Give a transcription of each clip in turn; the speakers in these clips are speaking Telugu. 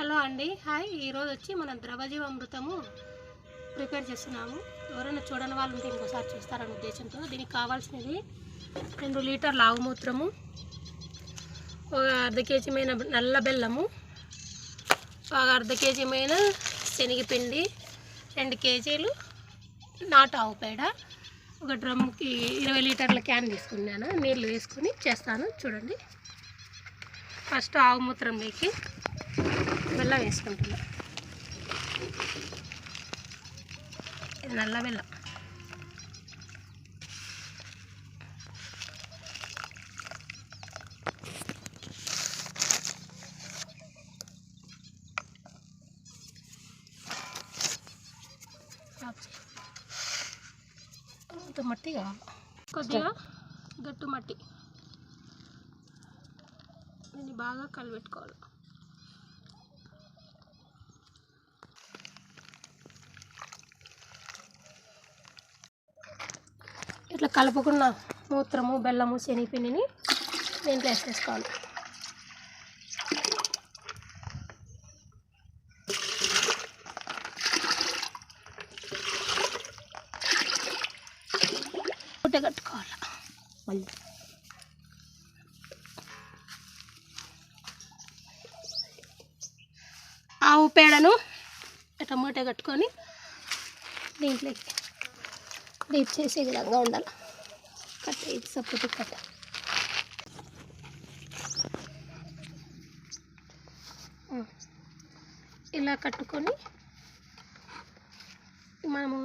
హలో అండి. హాయ్. ఈరోజు వచ్చి మనం ద్రవజీవామృతము ప్రిపేర్ చేస్తున్నాము. ఎవరైనా చూడని వాళ్ళు ఉంటే ఇంకోసారి చూస్తారనే ఉద్దేశంతో దీనికి కావాల్సినది రెండు లీటర్ల ఆవుమూత్రము ఒక అర్ధ కేజీ మైన నల్ల బెల్లము ఒక అర్ధ కేజీ మైన శనగపిండి రెండు కేజీలు నాటు ఆవు పేడ ఒక డ్రమ్కి ఇరవై లీటర్ల క్యాన్ తీసుకున్నాను. నీళ్ళు వేసుకుని చేస్తాను. చూడండి. ఫస్ట్ ఆవు మూత్రంలోకి బెల్లం వేసుకుంటున్నా. ఇది నల్ల బెల్లం. మట్టి కావాలి? కొద్దిగా గట్టు మట్టి. దీన్ని బాగా కలిపెట్టుకోవాలి ఇట్లా కలుపుకున్న మూత్రము బెల్లము శనగపిండిని దీంట్లో వేసేసుకోవాలి. మూట కట్టుకోవాలి? మళ్ళీ. ఆవు పేడను ఇట్లా మూట కట్టుకొని దీంట్లోకి డీప్ చేసే విధంగా ఉండాలి. కట్ ఇది సపోర్ట్ కట్ ఇలా కట్టుకొని మనము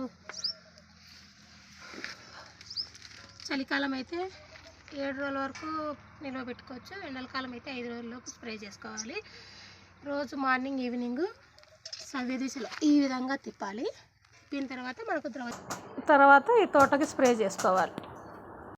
చలికాలం అయితే ఏడు రోజుల వరకు నిల్వ పెట్టుకోవచ్చు. ఎండలకాలం అయితే ఐదు రోజుల్లోపు స్ప్రే చేసుకోవాలి. రోజు మార్నింగ్ ఈవినింగ్ సవ్య దిశలో ఈ విధంగా తిప్పాలి. తిప్పిన తర్వాత మనకు తర్వాత ఈ తోటకి స్ప్రే చేసుకోవాలి.